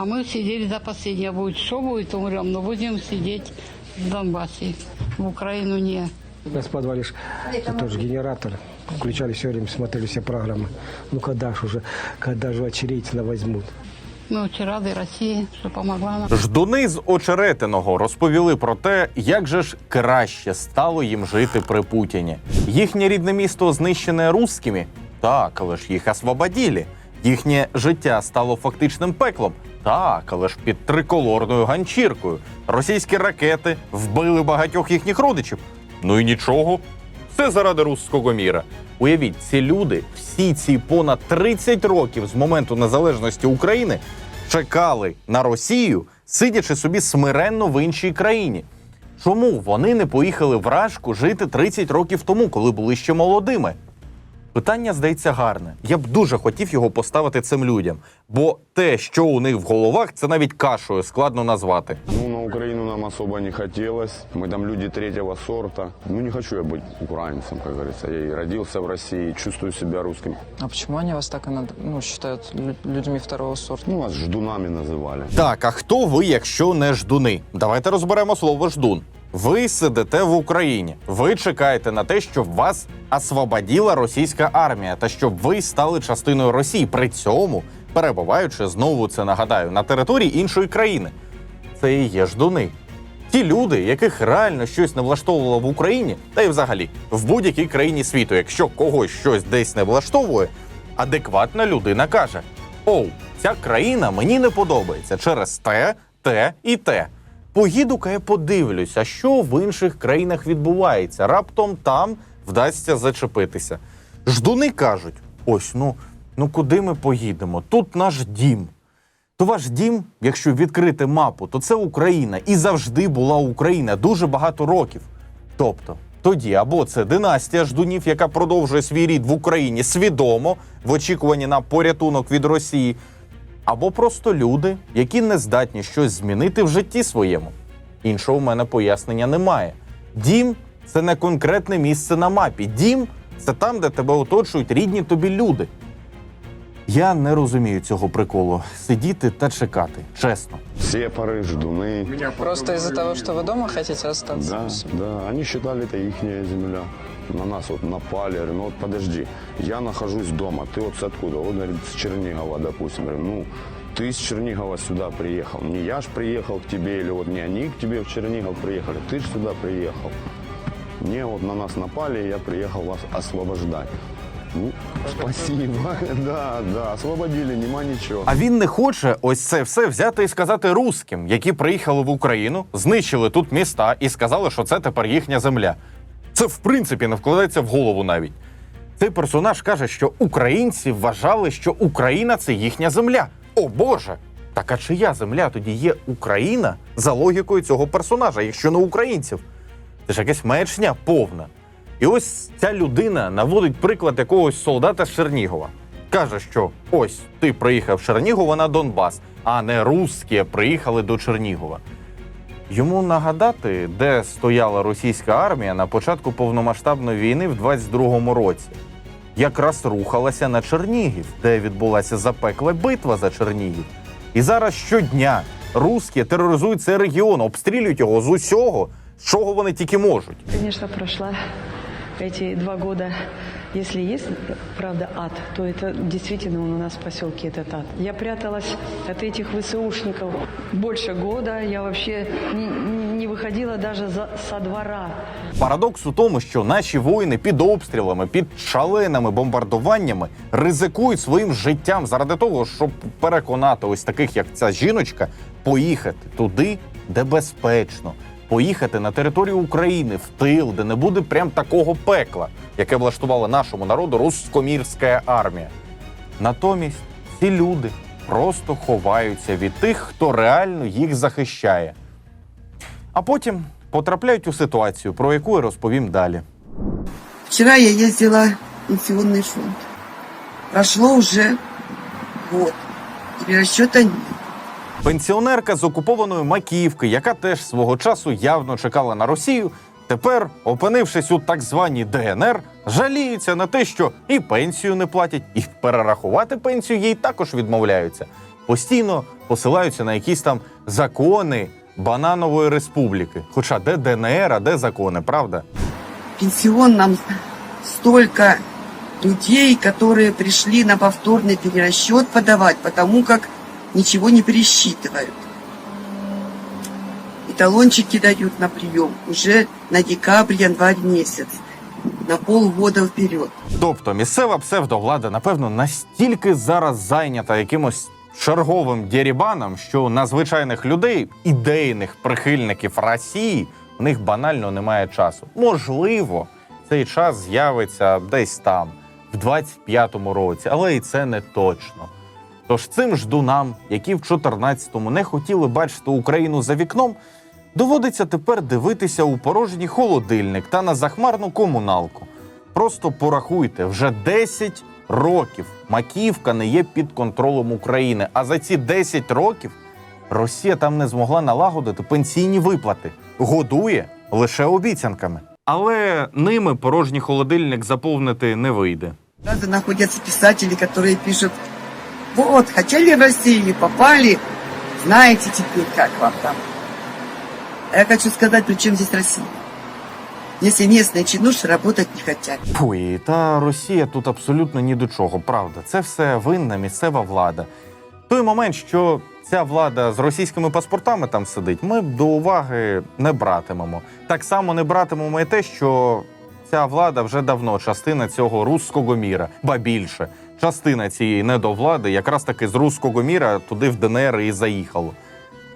А мы сидели до последнего. Будет что будет, умрем, но будем сидеть в Донбассе. В Украину не. У нас в подвале ж тоже генератор. Включали все время, смотрели все программы. Ну когда ж уже, когда же очередительно возьмут? Мы очень рады России, что помогла нам. Ждуни з очеретиного розповіли про те, як же ж краще стало їм жити при Путіні. Їхнє рідне місто знищене русскими? Так, але ж їх освободили. Їхнє життя стало фактичним пеклом. Так, але ж під триколорною ганчіркою. Російські ракети вбили багатьох їхніх родичів. Ну і нічого. Все заради руського міра. Уявіть, ці люди всі ці понад 30 років з моменту незалежності України чекали на Росію, сидячи собі смиренно в іншій країні. Чому вони не поїхали в Рашку жити 30 років тому, коли були ще молодими? Питання здається гарне. Я б дуже хотів його поставити цим людям, бо те, що у них в головах, це навіть кашою складно назвати. Ну, на Украину нам особо не хотелось. Мы там люди третьего сорта. Ну, не хочу я быть украинцем, как говорится. Я и родился в России, чувствую себя русским. А почему они вас так иногда, ну, считают лю- людьми второго сорта? Ну, нас ждунами называли. Так, а хто ви, якщо не ждуни? Давайте розберемо слово ждун. Ви сидите в Україні. Ви чекаєте на те, щоб вас освободила російська армія та щоб ви стали частиною Росії. При цьому перебуваючи знову це нагадаю на території іншої країни. Це і є ждуни. Ті люди, яких реально щось не влаштовувало в Україні, та й взагалі в будь-якій країні світу, якщо когось щось десь не влаштовує, адекватна людина каже: Оу, ця країна мені не подобається через те, те і те. Поїду-ка я подивлюся, що в інших країнах відбувається. Раптом там вдасться зачепитися. Ждуни кажуть: ось ну, ну куди ми поїдемо? Тут наш дім. То ваш дім, якщо відкрити мапу, то це Україна і завжди була Україна дуже багато років. Тобто, тоді або це династія ждунів, яка продовжує свій рід в Україні свідомо в очікуванні на порятунок від Росії, або просто люди, які не здатні щось змінити в житті своєму. Іншого в мене пояснення немає. Дім це не конкретне місце на мапі. Дім це там, де тебе оточують рідні тобі люди. Я не розумію цього приколу сидіти та чекати, чесно. Сепары, ждуны. Просто из-за того, что вы дома хотите остаться? Да, да, они считали это ихняя земля. На нас вот напали, говорю, ну вот подожди, я нахожусь дома, ты вот с откуда? Он говорит, с Чернигова, допустим. Говорю, ну, ты с Чернигова сюда приехал. Не я ж приехал к тебе, или вот не они к тебе в Чернигов приехали, ты ж сюда приехал. Не, вот на нас напали, и я приехал вас освобождать. Ну, спасибо, да, да, освободили, нема ничего. А він не хоче ось це все взяти і сказати русським, які приїхали в Україну, знищили тут міста і сказали, що це тепер їхня земля. Це в принципі не вкладається в голову навіть. Цей персонаж каже, що українці вважали, що Україна це їхня земля. О Боже! Так а чия земля тоді є Україна за логікою цього персонажа, якщо не українців? Це ж якась маячня повна. І ось ця людина наводить приклад якогось солдата з Чернігова. Каже, що ось ти приїхав з Чернігова на Донбас, а не русські приїхали до Чернігова. Йому нагадати, де стояла російська армія на початку повномасштабної війни в 22-му році. Якраз рухалася на Чернігів, де відбулася запекла битва за Чернігів. І зараз щодня русські тероризують цей регіон, обстрілюють його з усього, з чого вони тільки можуть. Конечно, прошла эти два года. Если есть, правда, ад, то это действительно он у нас в поселке этот ад. Я пряталась от этих ВСУшников больше года. Я вообще не, не- не выходила даже за, со двора. Парадокс у тому, що наші воїни під обстрілами, під шаленими бомбардуваннями ризикують своїм життям заради того, щоб переконати ось таких, як ця жіночка, поїхати туди, де безпечно, поїхати на територію України в тил, де не буде прям такого пекла, яке влаштувала нашому народу руськомірська армія. Натомість ці люди просто ховаються від тих, хто реально їх захищає. А потім потрапляють у ситуацію, про яку я розповім далі. Вчера я ездила в пенсионный фонд. Прошло уже год. Перерасчета нет. Пенсіонерка з окупованої Макіївки, яка теж свого часу явно чекала на Росію, тепер, опинившись у так званій ДНР, жаліється на те, що і пенсію не платять, і перерахувати пенсію їй також відмовляються. постійно посилаються на якісь там закони бананової республіки. Хоча де ДНР, а де закони, правда? пенсион нам столько людей, которые пришли на повторный перерасчет подавать, потому как ничего не пересчитывают. И талончики дают на прием уже на декабрь, январь месяц, на полгода вперед. Тобто місцева псевдовлада, напевно, настільки зараз зайнята якимось черговим дірібаном, що на звичайних людей, ідейних прихильників Росії, в них банально немає часу. Можливо, цей час з'явиться десь там, в 25-му році, але і це не точно. Тож цим ждунам, які в 14-му не хотіли бачити Україну за вікном, доводиться тепер дивитися у порожній холодильник та на захмарну комуналку. Просто порахуйте, вже 10 років Макіївка не є під контролем України. А за ці 10 років Росія там не змогла налагодити пенсійні виплати, годує лише обіцянками. Але ними порожній холодильник заповнити не вийде. Правда, находятся писатели, которые пишут, вот, хотели в Россию, попали, знаете теперь, как вам там. Я хочу сказать, при чем здесь Россия? Если местные чинуши работать не хотят. Фуй, та Росія тут абсолютно ні до чого, правда. Це все винна місцева влада. Той момент, що ця влада з російськими паспортами там сидить, ми до уваги не братимемо. Так само не братимемо і те, що ця влада вже давно частина цього руського міра, ба більше. Частина цієї недовлади якраз таки з руського міра туди в ДНР і заїхало.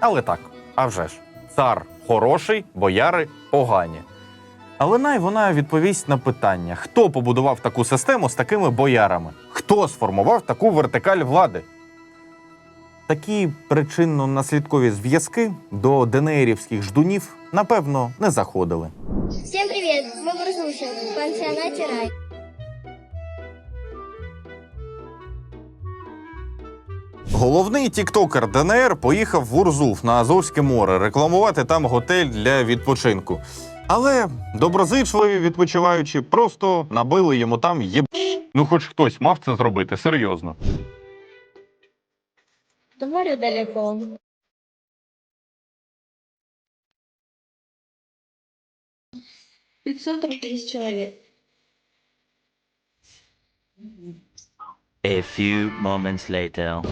Але так, а вже ж, цар хороший, бояри погані. Але най вона відповість на питання: хто побудував таку систему з такими боярами? Хто сформував таку вертикаль влади? Такі причинно-наслідкові зв'язки до ДНРівських ждунів, напевно, не заходили. Всем привет! Мы Брусушин в пансионате «Рай». Головний тіктокер ДНР поїхав в Урзуф на Азовське море рекламувати там готель для відпочинку. Але доброзичливі відпочиваючі просто набили йому там єб. Ну, хоч хтось мав це зробити, серйозно. До моря далеко. Пятьсот тысяч человек. A few moments later.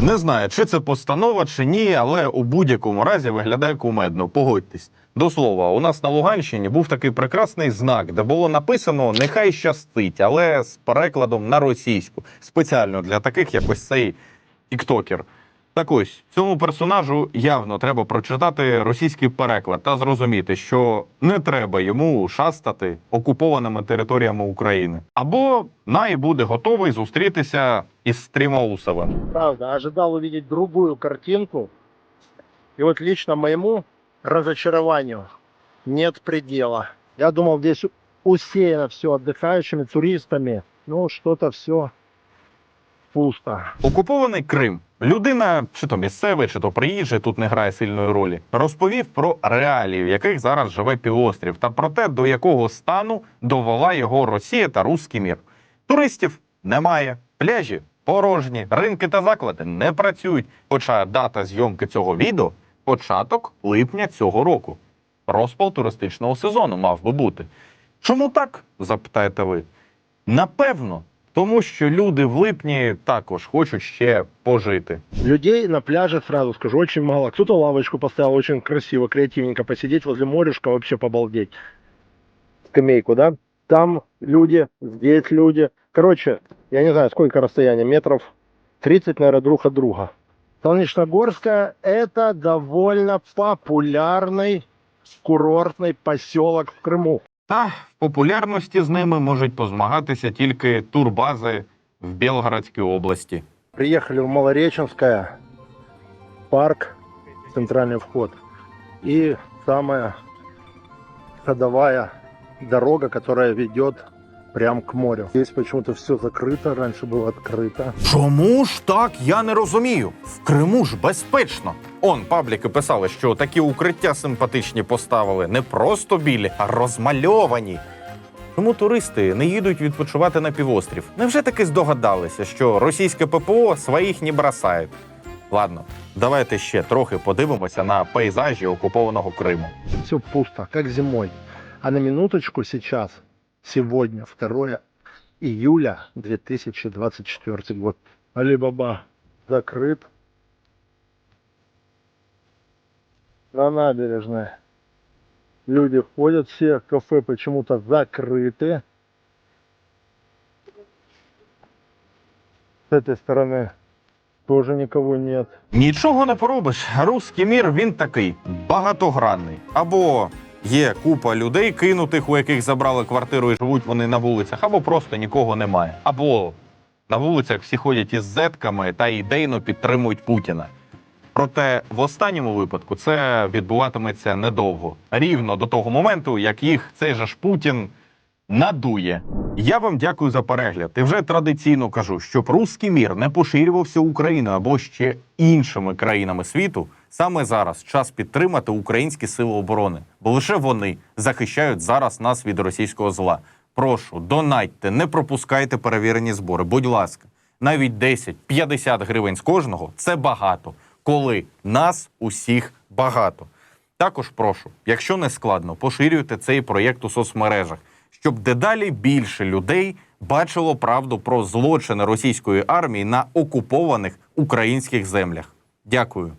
Не знаю, чи це постанова, чи ні, але у будь-якому разі виглядає кумедно. Погодьтесь. До слова, у нас на Луганщині був такий прекрасний знак, де було написано Нехай щастить, але з перекладом на російську, спеціально для таких, як ось цей тіктокер. Так ось цьому персонажу явно треба прочитати російський переклад та зрозуміти, що не треба йому шастати окупованими територіями України. Або най буде готовий зустрітися із Стрімоусовим. правда, ожидал увидеть другую картинку. И вот лично моему разочарованию нет предела. Я думал, здесь усеяно все отдыхающими, туристами. Ну, что-то все пусто. Окупований Крим. Людина, чи то місцевий, чи то приїжджий, тут не грає сильної ролі. Розповів про реалії, в яких зараз живе півострів, та про те, до якого стану довела його Росія та руський мір. Туристів немає, пляжі порожні, ринки та заклади не працюють. Хоча дата зйомки цього відео початок липня цього року. Розпал туристичного сезону мав би бути. Чому так? запитаєте ви. Напевно, тому що люди в липні також хочуть ще пожити. Людей на пляже, сразу скажу, очень мало. Кто-то лавочку поставил очень красиво, креативненько посидеть возле морюшка, вообще побалдеть. Скамейку, да? Там люди, здесь люди. Короче, я не знаю, сколько расстояние, метров 30, наверное, друг от друга. Солнечногорская – это довольно популярный курортный поселок в Крыму. Та в популярності з ними можуть позмагатися тільки турбази в Білгородській області. Приехали в Малореченское, парк, центральный вход. И самая ходовая дорога, которая ведет прям к морю. Здесь почему-то все закрыто, раньше было открыто. Чому ж так я не розумію? В Криму ж безпечно. Он пабліки писали, що такі укриття симпатичні поставили не просто білі, а розмальовані. Тому туристи не їдуть відпочивати на півострів. Невже таки здогадалися, що російське ППО своїх не бросає? Ладно, давайте ще трохи подивимося на пейзажі окупованого Криму. Все пусто, как зимой. А на минуточку сейчас, сегодня, 2 июля 2024 год. Алибаба закрыт. На набережной. Люди ходят, все кафе почему-то закрыты. С этой стороны тоже никого нет. Нічого не поробиш. Руський мір він такий багатогранний. Або є купа людей, кинутих, у яких забрали квартиру і живуть вони на вулицях, або просто нікого немає. Або на вулицях всі ходять із зетками та ідейно підтримують Путіна. Проте в останньому випадку це відбуватиметься недовго, рівно до того моменту, як їх цей же ж Путін надує. Я вам дякую за перегляд. І вже традиційно кажу, щоб руський мір не поширювався Україною або ще іншими країнами світу. Саме зараз час підтримати українські сили оборони, бо лише вони захищають зараз нас від російського зла. Прошу, донатьте, не пропускайте перевірені збори. Будь ласка, навіть 10-50 гривень з кожного це багато, коли нас усіх багато. Також прошу, якщо не складно, поширюйте цей проєкт у соцмережах, щоб дедалі більше людей бачило правду про злочини російської армії на окупованих українських землях. Дякую.